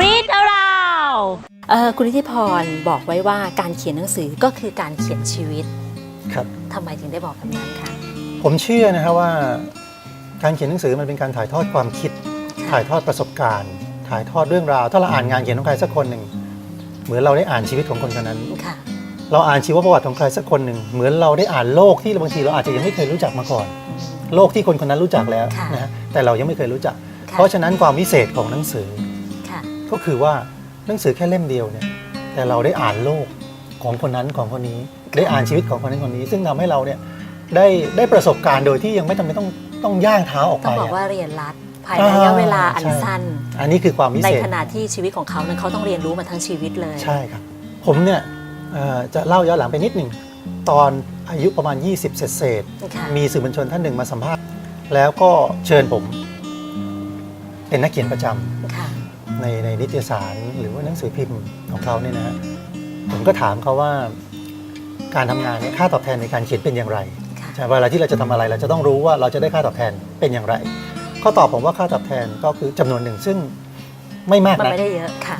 Read aloud เออคุณนิติพรบอกไว้ว่าการเขียนหนังสือก็คือการเขียนชีวิตครับทำไมถึงได้บอกแบบนั้นคะผมเชื่อนะครับว่า การเขียนหนังสือมันเป็นการถ่ายทอดความคิด ถ่ายทอดประสบการณ์ ถ่ายทอดเรื่องราว ถ้าเราอ่านงานเขียนของใครสักคนหนึ่งเหมือนเราได้อ่านชีวิตของคนคนนั้น ค่ะ เราอ่านชีวประวัติของใครสักคนหนึ่งเหมือนเราได้อ่านโลกที่บางทีเราอาจจะยังไม่เคยรู้จักมาก่อน โลกที่คนคนนั้นรู้จักแล้วค่ะ นะฮะแต่เรายังไม่เคยรู้จักค่ะ เพราะฉะนั้นความวิเศษของหนังสือ ค่ะ ก็คือว่าหนังสือแค่เล่มเดียวเนี่ยแต่เราได้อ่านโลกของคนนั้นของคนนี้ ได้อ่านชีวิตของคนนั้นคนนี้ ซึ่งทำให้เราเนี่ยได้ได้ประสบการณ์โดยที่ยังไม่จำเป็นต้องต้องย่างเท้าออกต้ไปองบอกอะ ว่าเรียนรัดภายในระยะเวลาอันใช่ สั้น อันนี้คือความวิในเศษขณะที่ชีวิตของเขานั้นเขาต้องเรียนรู้มาทั้งชีวิตเลย ใช่ครับ ผมเนี่ยเอ่อจะเล่าย้อนหลังไปนิดหนึ่งตอนอายุประมาณ 20 เศษๆ ค่ะ มีสื่อมวลชนท่านหนึ่งมาสัมภาษณ์ แล้วก็เชิญผม เป็นนักเขียนประจำค่ะในในนิตยสารหรือว่าหนังสือพิมพ์ของเขาเนี่ยนะฮะผมก็ถามเขาว่า การทำงานเนี่ยค่าตอบแทนในการเขียนเป็นอย่างไร ค่ะ ใช่เวลาที่เราจะทำอะไรเราจะต้องรู้ว่าเราจะได้ค่าตอบแทนเป็นอย่างไรเขาตอบผมว่าค่าตอบแทนก็คือจำนวนหนึ่งซึ่งไม่มากมันนะไม่ได้เยอะค่ะ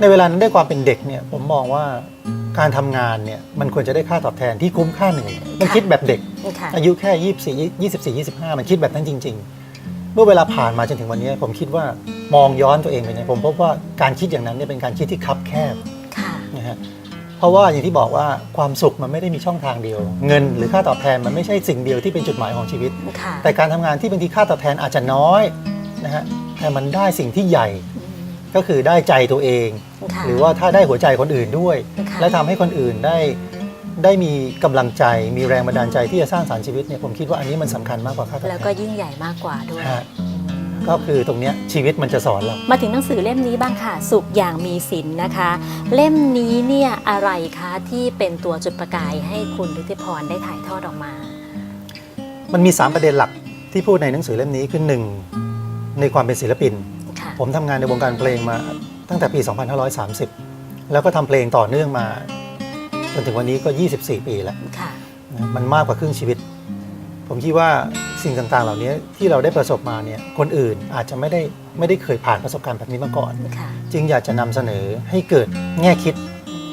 ในเวลานั้นด้วยความเป็นเด็กเนี่ยผมมองว่าการทำงานเนี่ยมันควรจะได้ค่าตอบแทนที่คุ้มค่าเหนื่อยมันค่ะคิดแบบเด็ก ค่ะ อายุแค่ 24 24 25 มันคิดแบบนั้นจริงๆ เมื่อเวลาผ่านมาจนถึงวันนี้ ผมคิดว่ามองย้อนตัวเองไปเนี่ยผมพบว่าการคิดอย่างนั้นเนี่ยเป็นการคิดที่คับแคบค่ะนะฮะเพราะว่าอย่างที่บอกว่าความสุขมันไม่ได้มีช่องทางเดียว เงินหรือค่าตอบแทนมันไม่ใช่สิ่งเดียวที่เป็นจุดหมายของชีวิต ค่ะแต่การทำงานที่บางทีค่าตอบแทนอาจจะน้อยนะฮะแต่มันได้สิ่งที่ใหญ่อืมก็คือได้ใจตัวเอง ค่ะ หรือว่าถ้าได้หัวใจคนอื่นด้วย ค่ะ และทำให้คนอื่นได้ ได้มีกำลังใจ มีแรงบันดาลใจที่จะสร้างสารรค์ชีวิตเนี่ยผมคิดว่าอันนี้มันสำคัญมากกว่าค่าตอบแล้วแทก็นยิ่งใหญ่มากกว่าด้วย ฮะก็คือตรงเนี้ยชีวิตมันจะสอนเรา มาถึงหนังสือเล่มนี้บ้างค่ะ สุขอย่างมีศิลป์นะคะ เล่มนี้เนี่ยอะไรคะที่เป็นตัวจุดประกายให้คุณฤทธิพรได้ถ่ายทอดออกมา มันมี 3 ประเด็นหลักที่พูดในหนังสือเล่มนี้คือหนึ่งในความเป็นศิลปิน ค่ะผมทำงานในวงการเพลงมาตั้งแต่ปี 2530 แล้วก็ทำเพลงต่อเนื่องมา จนถึงวันนี้ก็ 24 ปีแล้ว ค่ะนะมันมากกว่าครึ่งชีวิต ผมคิดว่าสิ่งต่างๆ เหล่านี้ที่เราได้ประสบมาเนี่ยคนอื่นอาจจะไม่ได้ไม่ได้เคยผ่านประสบการณ์แบบนี้มาก่อน ค่ะ จึงอยากจะนำเสนอให้เกิดแง่คิด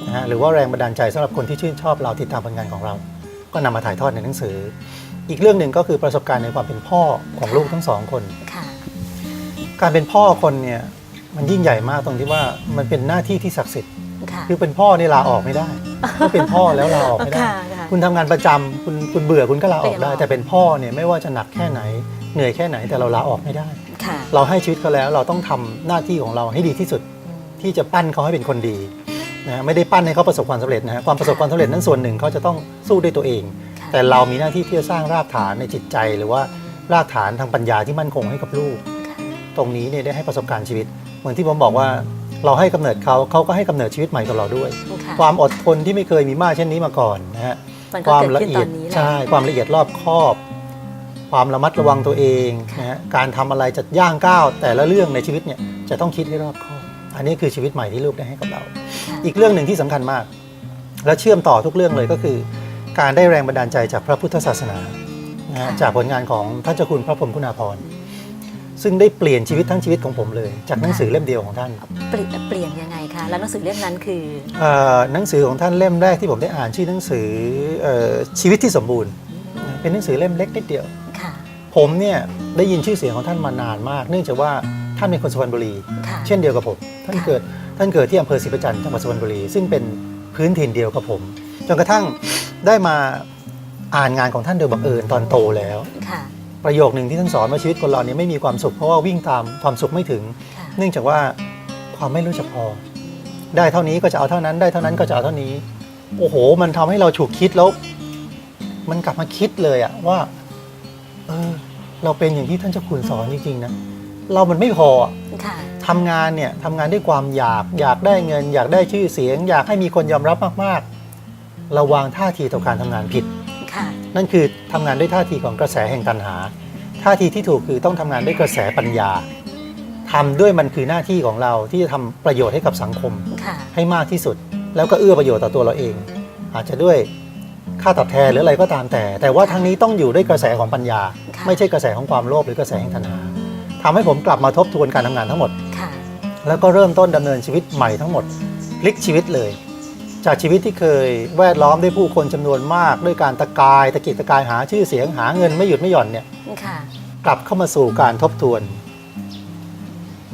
นะฮะหรือว่าแรงบันดาลใจสำหรับคนที่ชื่นชอบเราติดตามผลงานของเรา ก็นำมาถ่ายทอดในหนังสือ อีกเรื่องหนึ่งก็คือประสบการณ์ในความเป็นพ่อของลูกทั้งสองคน ค่ะ การเป็นพ่อคนเนี่ยมันยิ่งใหญ่มากตรงที่ว่ามันเป็นหน้าที่ที่ศักดิ์สิทธิ์ ค่ะ คือเป็นพ่อนี่ลาออกไม่ได้ก็เป็นพ่อแล้วลาออกไม่ได้ ค่ะค่ะ คุณทำงานประจำคุณคุณเบื่อคุณก็ลาออกได้ก็ยังลาออกแต่เป็นพ่อเนี่ยไม่ว่าจะหนักแค่ไหน เหนื่อยแค่ไหนแต่เราลาออกไม่ได้ ค่ะเราให้ชีวิตเขาแล้วเราต้องทำหน้าที่ของเราให้ดีที่สุดอืมที่จะปั้นเขาให้เป็นคนดีนะฮะไม่ได้ปั้นให้เขาประสบความสำเร็จนะฮะความประสบความสำเร็จนั้นส่วนหนึ่งเขาจะต้องสู้ด้วยตัวเอง ค่ะแต่เรามีหน้าที่ที่จะสร้างรากฐานในจิตใจ หรือว่ารากฐานทางปัญญาที่มั่นคงให้กับลูก ค่ะ ตรงนี้เนี่ยได้ให้ประสบการณ์ชีวิต เหมือนที่ผมบอกว่า เราให้กำเนิดเขาเขาก็ให้กำเนิดชีวิตใหม่กับเราด้วยค่ะความอดทนที่ไม่เคยมีมากเช่นนี้มาก่อนนะฮะมันคก็วามเกิดละขึ้นเอีตยอดนนี้แหละใช่ความละเอียดรอบคอบ ความระมัดระวังตัวเองนะฮะการทำอะไรจะย่างก้าวแต่ละเรื่องในชีวิตเนี่ยจะต้องคิดให้รอบคอบ อันนี้คือชีวิตใหม่ที่ลูกได้ให้กับเราค่ะอีกเรื่องหนึ่งที่สำคัญมาก และเชื่อมต่อทุกเรื่องเลยก็คือ การได้แรงบันดาลใจจากพระพุทธศาสนานะฮะจากผลงานของท่านเจ้าคุณพระพรหมคุณาภรณ์ ซึ่งได้เปลี่ยนชีวิตทั้งชีวิตของผมเลย จากหนังสือเล่มเดียวของท่านเปลี่ยนเปลี่ยนยังไงคะแล้วหนังสือเล่มนั้นคือเอ่อหนังสือของท่านเล่มแรกที่ผมได้อ่านชื่อหนังสือเอ่อชีวิตที่สมบูรณ์นะเป็นหนังสือเล่มเล็กนิดเดียว ค่ะ ผมเนี่ยได้ยินชื่อเสียงของท่านมานานมาก เนื่องจากว่าท่านเป็นคนสุพรรณบุรี ค่ะเช่นเดียวกับผม ท่านค่ะ เกิดท่านเกิดที่อำเภอศรีประจันทร์จังหวัดสุพรรณบุรี ซึ่งเป็นพื้นถิ่นเดียวกับผมจนกระทั่งได้มาอ่านงานของท่านโดยบังเอิญตอนโตแล้ว ค่ะ ประโยคหนึ่งที่ท่านสอนว่าชีวิตคนเราเนี่ยไม่มีความสุขเพราะว่าวิ่งตามความสุขไม่ถึงค่ะเนื่องจากว่าความไม่รู้จักพอ ได้เท่านี้ก็จะเอาเท่านั้น ได้เท่านั้นก็จะเอาเท่านี้ โอ้โห มันทำให้เราฉุกคิดแล้ว มันกลับมาคิดเลยอะว่า เออ เราเป็นอย่างที่ท่านเจ้าคุณสอนจริงๆนะเรามันไม่พออะค่ะทำงานเนี่ยทำงานด้วยความอยาก อยากได้เงิน อยากได้ชื่อเสียง อยากให้มีคนยอมรับมากๆ เราวางท่าทีต่อการทำงานผิดค่ะ นั่นคือทำงานด้วยท่าทีของกระแสแห่งตัณหา ท่าทีที่ถูกคือต้องทำงานด้วยกระแสปัญญาทำด้วยมันคือหน้าที่ของเราที่จะทำประโยชน์ให้กับสังคมค่ะให้มากที่สุด แล้วก็เอื้อประโยชน์ต่อตัวเราเอง อาจจะด้วยค่าตอบแทนหรืออะไรก็ตามแต่ แต่ว่าทั้งนี้ต้องอยู่ด้วยกระแสของปัญญาค่ะไม่ใช่กระแสของความโลภหรือกระแสแห่งตัณหาทำให้ผมกลับมาทบทวนการทำงานทั้งหมดค่ะแล้วก็เริ่มต้นดำเนินชีวิตใหม่ทั้งหมดพลิกชีวิตเลย จากชีวิตที่เคยแวดล้อมด้วยผู้คนจำนวนมาก ด้วยการตะกายตะกิกตะกายหาชื่อเสียงหาเงินไม่หยุดไม่หย่อนเนี่ยค่ะ กลับเข้ามาสู่การทบทวน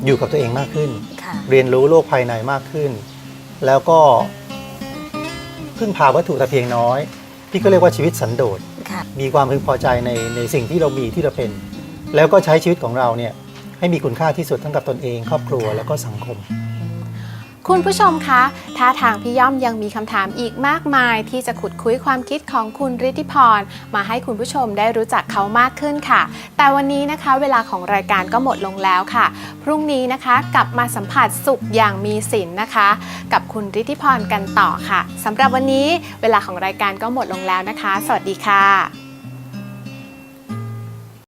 อยู่กับตัวเองมากขึ้น ค่ะ เรียนรู้โลกภายในมากขึ้น แล้วก็พึ่งพาวัตถุแต่เพียงน้อยที่ก็เรียกว่าชีวิตสันโดษ ค่ะ มีความพึงพอใจในในสิ่งที่เรามีที่เราเป็น แล้วก็ใช้ชีวิตของเราเนี่ยให้มีคุณค่าที่สุดทั้งกับตนเอง ครอบครัวแล้วก็สังคม คุณผู้ชมคะท่าทางพี่ย่อมยังมีคำถามอีกมากมาย ที่จะขุดคุยความคิดของคุณฤทธิพร มาให้คุณผู้ชมได้รู้จักเขามากขึ้นค่ะ แต่วันนี้นะคะเวลาของรายการก็หมดลงแล้วค่ะ พรุ่งนี้นะคะกลับมาสัมผัสสุขอย่างมีศิลนะคะ กับคุณฤทธิพรกันต่อค่ะสำหรับวันนี้เวลาของรายการก็หมดลงแล้วนะคะ สวัสดีค่ะ